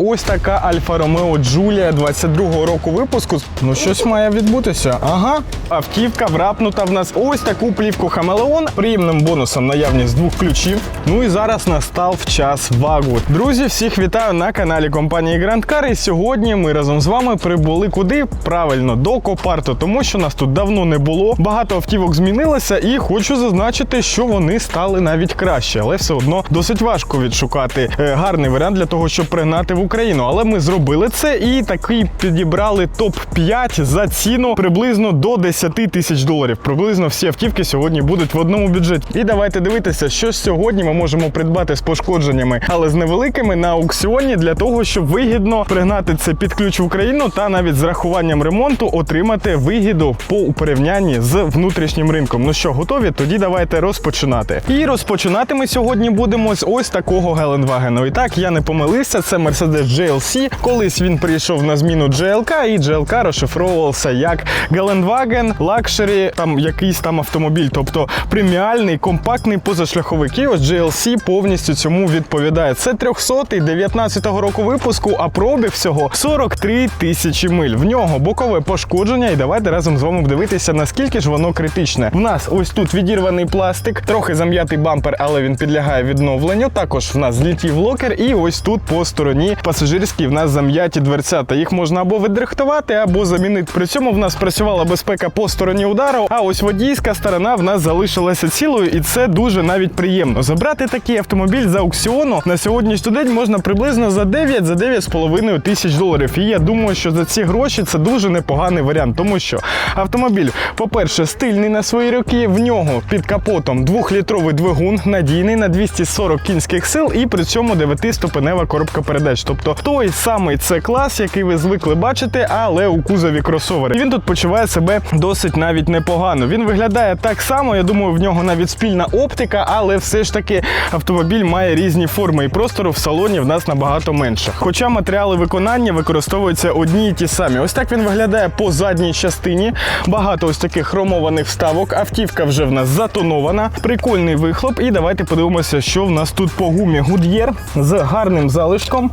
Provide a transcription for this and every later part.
Ось така Альфа Ромео Джулія 22-го року випуску. Ну щось має відбутися. Ага. Автівка врапнута в нас ось таку плівку Хамелеон. Приємним бонусом наявність двох ключів. Ну і зараз настав час вагу. Друзі, всіх вітаю на каналі компанії Grand Car. І сьогодні ми разом з вами прибули куди? Правильно, до Копарту, тому що нас тут давно не було. Багато автівок змінилося, і хочу зазначити, що вони стали навіть краще, але все одно досить важко відшукати е, гарний варіант для того, щоб пригнати в Україну. Але ми зробили це і такий підібрали топ 5 за ціну приблизно до 10 тисяч доларів. Приблизно всі автівки сьогодні будуть в одному бюджеті. І давайте дивитися, що сьогодні ми можемо придбати з пошкодженнями, але з невеликими на аукціоні для того, щоб вигідно пригнати це під ключ в Україну та навіть з рахуванням ремонту отримати вигіду по порівнянні з внутрішнім ринком. Ну що, готові? Тоді давайте розпочинати. І розпочинати ми сьогодні будемо з ось такого Гелендвагену. І так я не помилився. Це Mercedes GLC. Колись він прийшов на зміну GLK, і GLK розшифровувався як Гелендваген, лакшері, там якийсь там автомобіль, тобто преміальний, компактний позашляховик. І ось GLC повністю цьому відповідає. Це 300-й 19-го року випуску, а пробіг всього 43 тисячі миль. В нього бокове пошкодження, і давайте разом з вами дивитися, наскільки ж воно критичне. В нас ось тут відірваний пластик, трохи зам'ятий бампер, але він підлягає відновленню. Також в нас злітів локер, і ось тут по стороні пасажирській в нас зам'яті дверцята. Їх можна або відрихтувати, або замінити. При цьому в нас працювала безпека по стороні удару. А ось водійська сторона в нас залишилася цілою, і це дуже навіть приємно. Забрати такий автомобіль з аукціону на сьогоднішній день можна приблизно за 9 за 9,5 тисяч доларів. І я думаю, що за ці гроші це дуже непоганий варіант, тому що автомобіль, по-перше, стильний на свої роки. В нього під капотом двохлітровий двигун, надійний на 240 кінських сил, і при цьому 9-ступенева коробка передач. Тобто той самий це клас, який ви звикли бачити, але у кузові кросовери. І він тут почуває себе досить навіть непогано. Він виглядає так само. Я думаю, в нього навіть спільна оптика, але все ж таки автомобіль має різні форми, і простору в салоні в нас набагато менше. Хоча матеріали виконання використовуються одні і ті самі. Ось так він виглядає по задній частині. Багато ось таких хромованих вставок. Автівка вже в нас затонована. Прикольний вихлоп. І давайте подивимося, що в нас тут по гумі Goodyear з гарним залишком.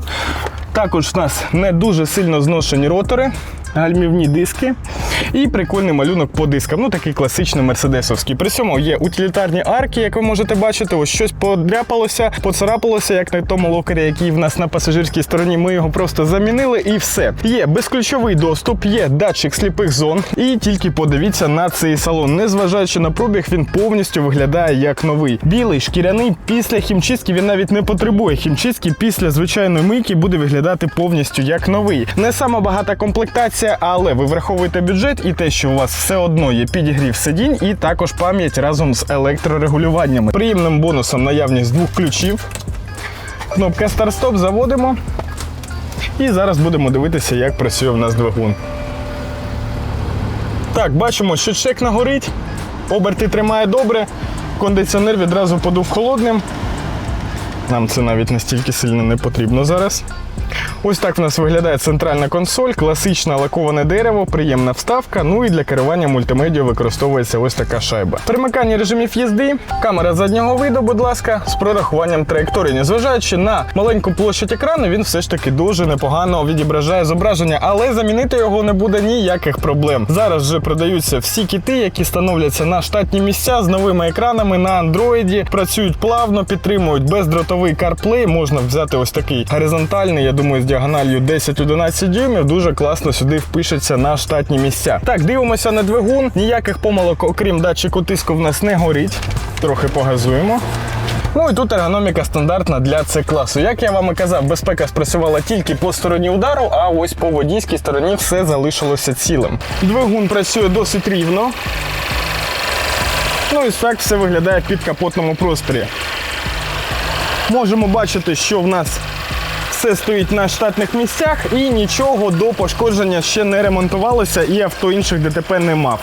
Також в нас не дуже сильно зношені ротори, гальмівні диски і прикольний малюнок по дискам. Ну такий класичний мерседесовський. При цьому є утилітарні арки, як ви можете бачити, ось щось подряпалося, поцарапалося, як на тому локері, який в нас на пасажирській стороні. Ми його просто замінили і все. Є безключовий доступ, є датчик сліпих зон. І тільки подивіться на цей салон. Незважаючи на пробіг, він повністю виглядає як новий. Білий, шкіряний, після хімчистки він навіть не потребує хімчистки. Після звичайної мийки буде виглядати повністю як новий. Не сама багата комплектація, але ви враховуєте бюджет і те, що у вас все одно є підігрів сидінь, і також пам'ять разом з електрорегулюваннями. Приємним бонусом наявність двох ключів. Кнопка старт-стоп заводимо. І зараз будемо дивитися, як працює в нас двигун. Так, бачимо, що чек нагорить, оберти тримає добре, кондиціонер відразу подув холодним. Нам це навіть настільки сильно не потрібно зараз. Ось так в нас виглядає центральна консоль, класичне лаковане дерево, приємна вставка. Ну і для керування мультимедіа використовується ось така шайба. Перемикання режимів їзди, камера заднього виду, будь ласка, з прорахуванням траєкторії. Незважаючи на маленьку площадь екрану, він все ж таки дуже непогано відображає зображення, але замінити його не буде ніяких проблем. Зараз вже продаються всі кіти, які становляться на штатні місця з новими екранами на андроїді, працюють плавно, підтримують бездротовий CarPlay. Можна взяти ось такий горизонтальний, я думаю, з діагональю 10-11 дюймів. Дуже класно сюди впишеться на штатні місця. Так, дивимося на двигун. Ніяких помилок, окрім датчику тиску, в нас не горить. Трохи погазуємо. Ну і тут ергономіка стандартна для C класу. Як я вам і казав, безпека спрацювала тільки по стороні удару, а ось по водійській стороні все залишилося цілим. Двигун працює досить рівно. Ну і так все виглядає в підкапотному просторі. Можемо бачити, що в нас все стоїть на штатних місцях і нічого до пошкодження ще не ремонтувалося, і авто інших ДТП не мав.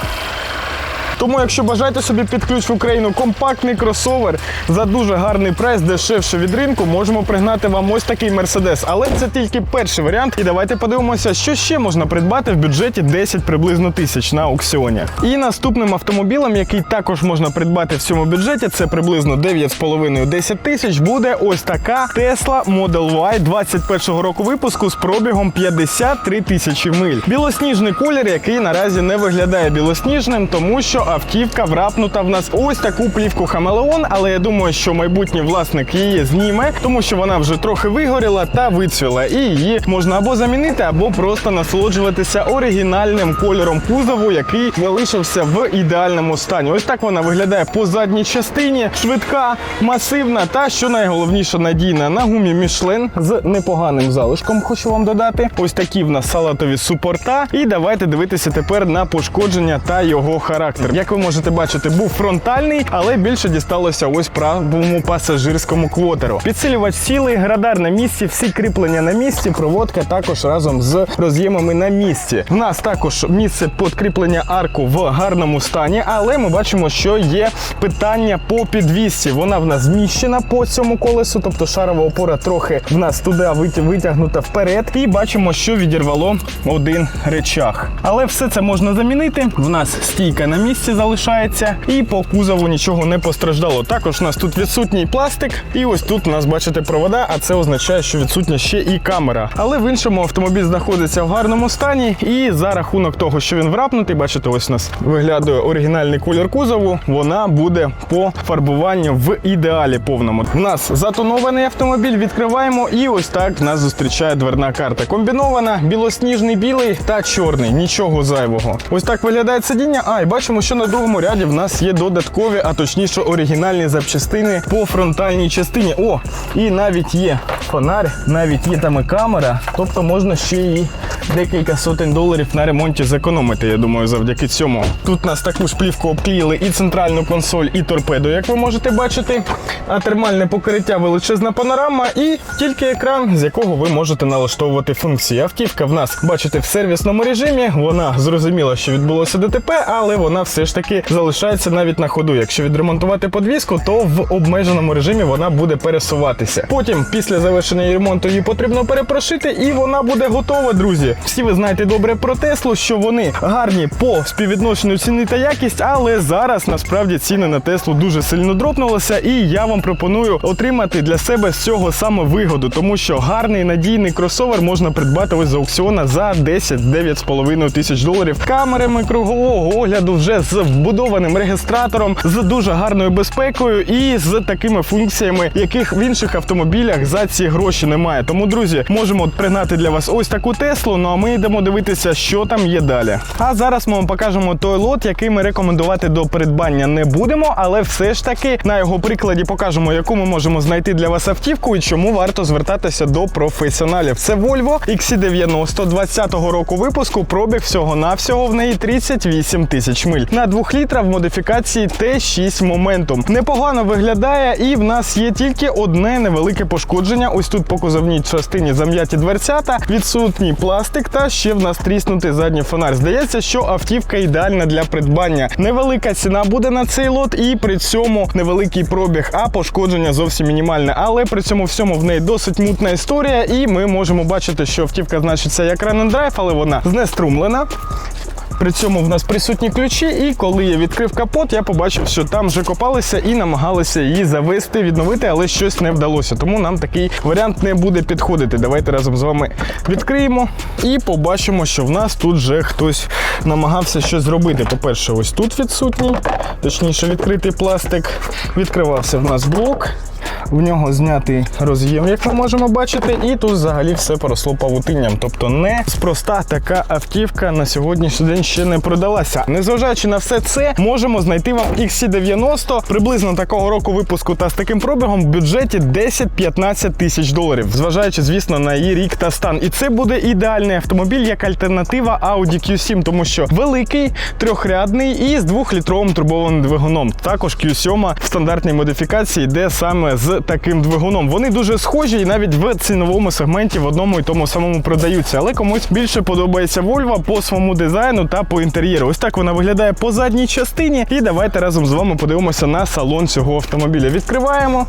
Тому, якщо бажаєте собі під ключ в Україну компактний кросовер за дуже гарний прайс, дешевше від ринку, можемо пригнати вам ось такий Мерседес. Але це тільки перший варіант. І давайте подивимося, що ще можна придбати в бюджеті 10 приблизно тисяч на аукціоні. І наступним автомобілем, який також можна придбати в цьому бюджеті, це приблизно 9,5-10 тисяч, буде ось така Tesla Model Y 21 року випуску з пробігом 53 тисячі миль. Білосніжний колір, який наразі не виглядає білосніжним, тому що автівка врапнута в нас ось таку плівку хамелеон, але я думаю, що майбутній власник її зніме, тому що вона вже трохи вигоріла та вицвіла, і її можна або замінити, або просто насолоджуватися оригінальним кольором кузову, який залишився в ідеальному стані. Ось так вона виглядає по задній частині, швидка, масивна та що найголовніше надійна на гумі Мішлен з непоганим залишком. Хочу вам додати. Ось такі в нас салатові супорта. І давайте дивитися тепер на пошкодження та його характер. Як ви можете бачити, був фронтальний, але більше дісталося ось правому пасажирському квотеру. Підсилювач цілий, радар на місці, всі кріплення на місці, проводка також разом з роз'ємами на місці. В нас також місце підкріплення арку в гарному стані, але ми бачимо, що є питання по підвісці. Вона в нас зміщена по цьому колесу, тобто шарова опора трохи в нас туди витягнута вперед. І бачимо, що відірвало один речах. Але все це можна замінити. В нас стійка на місці залишається, і по кузову нічого не постраждало. Також у нас тут відсутній пластик, і ось тут у нас бачите провода, а це означає, що відсутня ще і камера. Але в іншому автомобіль знаходиться в гарному стані, і за рахунок того, що він врапнутий, бачите, ось у нас виглядає оригінальний колір кузову. Вона буде по фарбуванню в ідеалі повному. У нас затонований автомобіль, відкриваємо, і ось так нас зустрічає дверна карта. Комбінована, білосніжний білий та чорний. Нічого зайвого. Ось так виглядає сидіння. А, і бачимо, що на другому ряді в нас є додаткові, а точніше оригінальні запчастини по фронтальній частині. О, і навіть є фонарь, навіть є там і камера. Тобто можна ще і декілька сотень доларів на ремонті зекономити. Я думаю, завдяки цьому. Тут нас таку ж плівку обклеїли і центральну консоль, і торпеду, як ви можете бачити. А термальне покриття величезна панорама і тільки екран, з якого ви можете налаштовувати функції. Автівка в нас, бачите, в сервісному режимі. Вона зрозуміла, що відбулося ДТП, але вона все ж таки залишається навіть на ходу. Якщо відремонтувати подвіску, то в обмеженому режимі вона буде пересуватися. Потім, після завершення ремонту, її потрібно перепрошити, і вона буде готова, друзі. Всі ви знаєте добре про Теслу, що вони гарні по співвідношенню ціни та якість, але зараз насправді ціни на Теслу дуже сильно дропнулися, і я вам пропоную отримати для себе з цього саме вигоду, тому що гарний надійний кросовер можна придбати ось з аукціона за 10-9,5 тисяч доларів. Камерами кругового огляду вже з вбудованим регістратором, з дуже гарною безпекою і з такими функціями, яких в інших автомобілях за ці гроші немає. Тому, друзі, можемо пригнати для вас ось таку Теслу. Ну а ми йдемо дивитися, що там є далі. А зараз ми вам покажемо той лот, який ми рекомендувати до придбання не будемо, але все ж таки на його прикладі покажемо, яку ми можемо знайти для вас автівку і чому варто звертатися до професіоналів. Це Volvo XC90 20-го року випуску. Пробіг всього-навсього в неї 38 тисяч миль. На 2 літра в модифікації T6 Momentum. Непогано виглядає, і в нас є тільки одне невелике пошкодження. Ось тут по кузовній частині зам'яті дверцята, відсутній пластик та ще в нас тріснутий задній фонарь. Здається, що автівка ідеальна для придбання. Невелика ціна буде на цей лот, і при цьому невеликий пробіг, а пошкодження зовсім мінімальне. Але при цьому всьому в неї досить мутна історія, і ми можемо бачити, що автівка значиться як run and drive, але вона знеструмлена. При цьому в нас присутні ключі, і коли я відкрив капот, я побачив, що там вже копалися і намагалися її завести, відновити, але щось не вдалося. Тому нам такий варіант не буде підходити. Давайте разом з вами відкриємо і побачимо, що в нас тут вже хтось намагався щось зробити. По-перше, ось тут відсутній, точніше, відкритий пластик. Відкривався в нас блок. В нього знятий роз'єм, як ми можемо бачити, і тут взагалі все поросло павутинням. Тобто не спроста така автівка на сьогоднішній день ще не продалася. Незважаючи на все це, можемо знайти вам XC90 приблизно такого року випуску та з таким пробігом в бюджеті 10-15 тисяч доларів, зважаючи, звісно, на її рік та стан. І це буде ідеальний автомобіль як альтернатива Audi Q7, тому що великий, трьохрядний і з двохлітровим турбованим двигуном. Також Q7 в стандартній модифікації йде саме з таким двигуном. Вони дуже схожі і навіть в ціновому сегменті в одному і тому самому продаються. Але комусь більше подобається Volvo по своєму дизайну та по інтер'єру. Ось так вона виглядає по задній частині. І давайте разом з вами подивимося на салон цього автомобіля. Відкриваємо.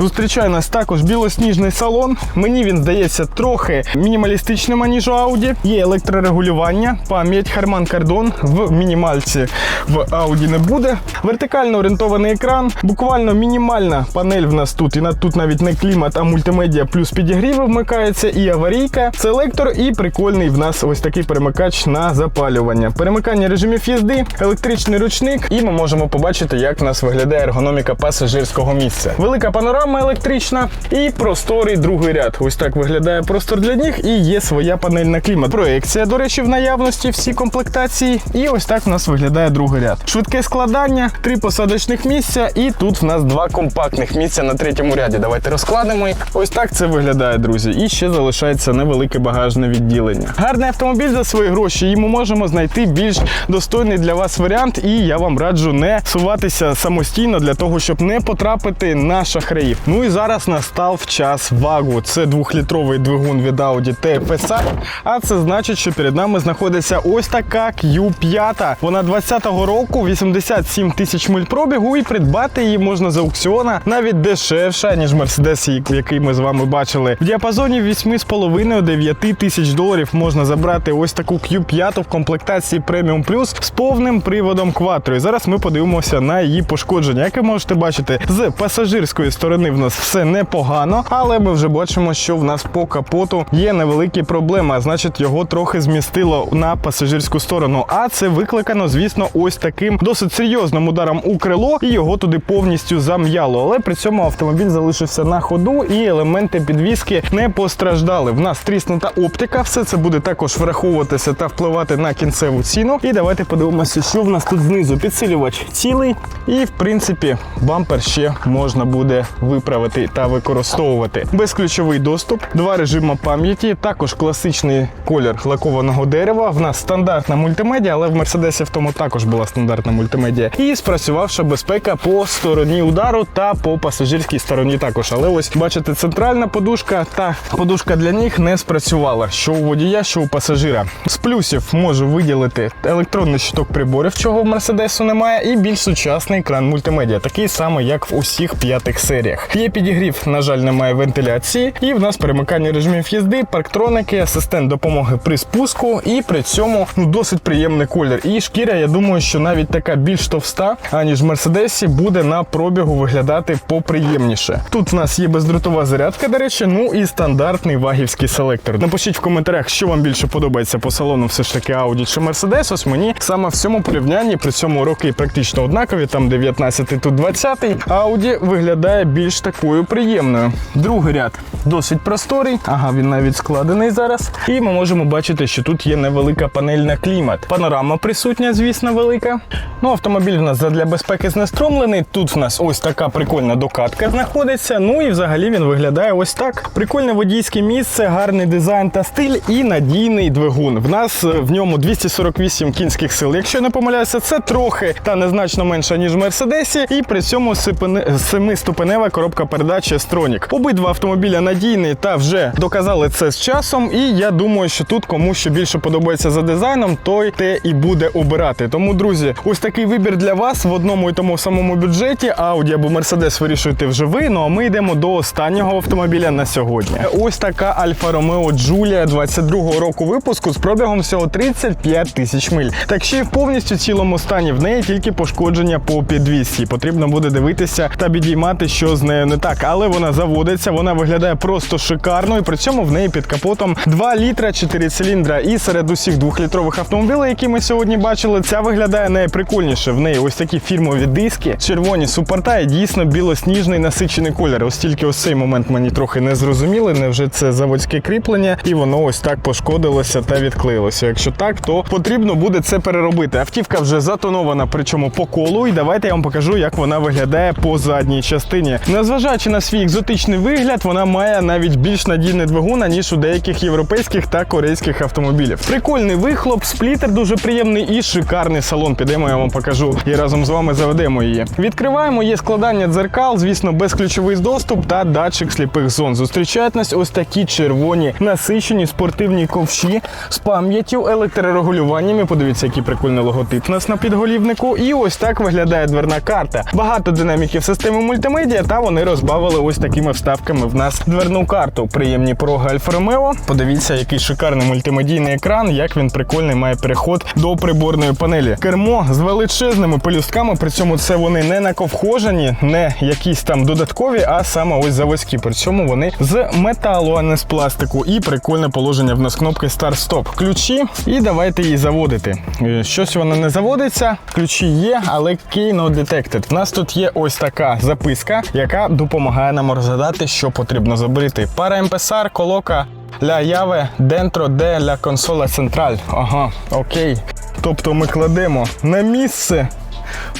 Зустрічає нас також білосніжний салон. Мені він здається трохи мінімалістичним, аніж у Audi. Є електрорегулювання, пам'ять Harman Kardon в мінімальці в Audi не буде. Вертикально орієнтований екран, буквально мінімальна панель в нас тут. І тут навіть не клімат, а мультимедіа плюс підігріви вмикаються, і аварійка, селектор, і прикольний в нас ось такий перемикач на запалювання. Перемикання режимів їзди, електричний ручник, і ми можемо побачити, як в нас виглядає ергономіка пасажирського місця. Велика панорама електрична і просторий другий ряд. Ось так виглядає простор для ніг, і є своя панель на клімат. Проекція, до речі, в наявності всі комплектації. І ось так в нас виглядає другий ряд. Швидке складання, три посадочних місця, і тут в нас два компактних місця на третьому ряді. Давайте розкладемо їх. Ось так це виглядає, друзі. І ще залишається невелике багажне відділення. Гарний автомобіль за свої гроші. Ми можемо знайти більш достойний для вас варіант. І я вам раджу не суватися самостійно для того, щоб не потрапити на шахраїв. Ну і зараз настав час вагу. Це двохлітровий двигун від Audi TFSI. А це значить, що перед нами знаходиться ось така Q5. Вона 20-го року, 87 тисяч миль пробігу, і придбати її можна з аукціона навіть дешевше, ніж Mercedes, який ми з вами бачили. В діапазоні 8,5-9 тисяч доларів можна забрати ось таку Q5 в комплектації Premium Plus з повним приводом Quattro. І зараз ми подивимося на її пошкодження. Як ви можете бачити, з пасажирської сторони в нас все непогано, але ми вже бачимо, що в нас по капоту є невеликі проблеми. а Значить, його трохи змістило на пасажирську сторону. А це викликано, звісно, ось таким досить серйозним ударом у крило, і його туди повністю зам'яло. Але при цьому автомобіль залишився на ходу, і елементи підвіски не постраждали. В нас тріснута оптика, все це буде також враховуватися та впливати на кінцеву ціну. І давайте подивимося, що в нас тут знизу. Підсилювач цілий, і в принципі бампер ще можна буде виправити та використовувати. Безключовий доступ, два режими пам'яті, також класичний колір лакованого дерева. В нас стандартна мультимедіа, але в Мерседесі в тому також була стандартна мультимедіа. І спрацювавша безпека по стороні удару та по пасажирській стороні також. Але ось бачите, центральна подушка та подушка для ніг не спрацювала. Що у водія, що у пасажира. З плюсів можу виділити електронний щиток приборів, чого в Мерседесу немає, і більш сучасний екран мультимедіа, такий самий, як в усіх п'ятих серіях. Є підігрів, на жаль, немає вентиляції, і в нас перемикання режимів їзди, парктроники, асистент допомоги при спуску, і при цьому ну, досить приємний колір. І шкіря, я думаю, що навіть така більш товста, аніж в Мерседесі, буде на пробігу виглядати поприємніше. Тут в нас є бездротова зарядка, до речі, ну і стандартний вагівський селектор. Напишіть в коментарях, що вам більше подобається по салону, все ж таки Audi чи Mercedes. Ось мені саме в цьому порівнянні при цьому роки практично однакові, там 19 тут 20 Audi виглядає більш такою приємною. Другий ряд досить просторий. Ага, він навіть складений зараз. І ми можемо бачити, що тут є невелика панель на клімат. Панорама присутня, звісно, велика. Ну, автомобіль в нас для безпеки знеструмлений. Тут в нас ось така прикольна докатка знаходиться. Ну і взагалі він виглядає ось так. Прикольне водійське місце, гарний дизайн та стиль і надійний двигун. В нас е, в ньому 248 кінських сил. Якщо не помиляюся, це трохи та незначно менше, ніж в Мерседесі. І при цьому сипене- семиступенева коробка передач Stronік. Обидва автомобіля надійні та вже доказали це з часом. І я думаю, що тут кому що більше подобається за дизайном, той те і буде обирати. Тому, друзі, ось такий вибір для вас в одному і тому самому бюджеті. Audi або Mercedes вирішуєте вже ви. Ну а ми йдемо до останнього автомобіля на сьогодні. Ось така Альфа Ромео Джулія 22-го року випуску з пробігом всього 35 тисяч миль. Так ще й в повністю цілому стані в неї тільки пошкодження по підвісці. Потрібно буде дивитися та підіймати, що з нею не так. Але вона заводиться, вона виглядає просто шикарно, і при цьому в неї під капотом 2 літра 4 циліндра. І серед усіх двохлітрових автомобілів, які ми сьогодні бачили, ця виглядає найприкольніше. В неї ось такі фірмові диски, червоні супорта і дійсно білосніжний насичений колір. Ось тільки ось цей момент мені трохи не зрозуміли. Невже це заводське кріплення, і воно ось так пошкодилося та відклеїлося. Якщо так, то потрібно буде це переробити. Автівка вже затонована, причому по колу. І давайте я вам покажу, як вона виглядає по задній частині. Незважаючи на свій екзотичний вигляд, вона має навіть більш надійний двигун, ніж у деяких європейських та корейських автомобілів. Прикольний вихлоп, сплітер дуже приємний і шикарний салон. Підемо, я вам покажу і разом з вами заведемо її. Відкриваємо, є складання дзеркал, звісно, безключовий доступ та датчик сліпих зон. Зустрічають нас ось такі червоні насичені спортивні ковші з пам'яттю, електрорегулюваннями. Подивіться, який прикольний логотип нас на підголівнику. І ось так виглядає дверна карта. Багато динаміків системи мультимедіа, та вони розбавили ось такими вставками в нас дверну карту. Приємні пороги Альфа Ромео. Подивіться, який шикарний мультимедійний екран, як він прикольний має переход до приборної панелі. Кермо з величезними пелюстками, при цьому це вони не наковхожені, не якісь там додаткові, а саме ось заводські. При цьому вони з металу, а не з пластику. І прикольне положення в нас кнопки старт-стоп. Ключі, і давайте її заводити. Е, Щось вона не заводиться. Ключі є, але key not detected. В нас тут є ось така записка, яка допомагає нам розгадати, що потрібно забрити. Пара МПСР, колока. Ля яве dentro de la consola central. Ага, окей. Тобто ми кладемо на місце.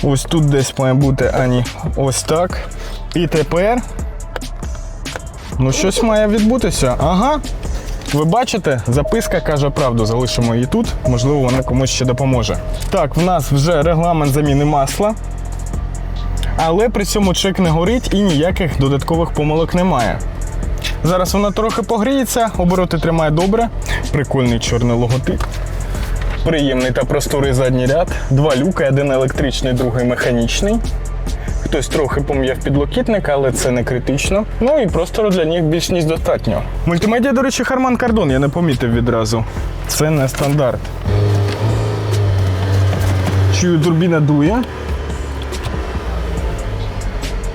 Ось тут десь має бути ані ось так. І тепер. Ну, щось має відбутися. Ага. Ви бачите, записка каже правду, залишимо її тут, можливо, вона комусь ще допоможе. Так, в нас вже регламент заміни масла, але при цьому чек не горить і ніяких додаткових помилок немає. Зараз вона трохи погріється, обороти тримає добре. Прикольний чорний логотип. Приємний та просторий задній ряд. Два люки, один електричний, другий механічний. Хтось трохи пом'яв підлокітник, але це не критично. Ну і простору для них більш ніж достатньо. Мультимедіа, до речі, Harman Kardon, я не помітив відразу. Це не стандарт. Чую, турбіна дує.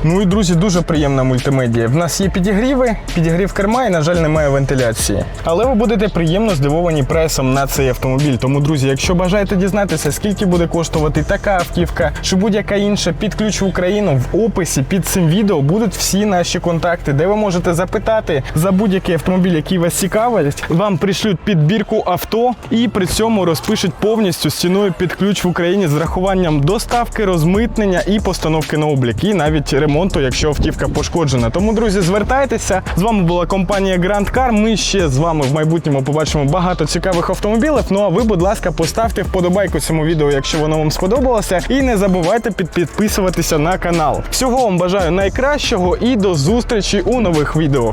Ну і друзі, дуже приємна мультимедія. В нас є підігріви, підігрів керма і, на жаль, немає вентиляції. Але ви будете приємно здивовані прайсом на цей автомобіль. Тому, друзі, якщо бажаєте дізнатися, скільки буде коштувати така автівка чи будь-яка інша під ключ в Україну, в описі під цим відео будуть всі наші контакти, де ви можете запитати за будь-який автомобіль, який вас цікавить. Вам пришлють підбірку авто і при цьому розпишуть повністю з ціною під ключ в Україні з врахуванням доставки, розмитнення і постановки на облік, і навіть ремонту, якщо автівка пошкоджена. Тому, друзі, звертайтеся. З вами була компанія Grand Car. Ми ще з вами в майбутньому побачимо багато цікавих автомобілів. Ну а ви, будь ласка, поставте вподобайку цьому відео, якщо воно вам сподобалося. І не забувайте під- підписуватися на канал. Всього вам бажаю найкращого і до зустрічі у нових відео.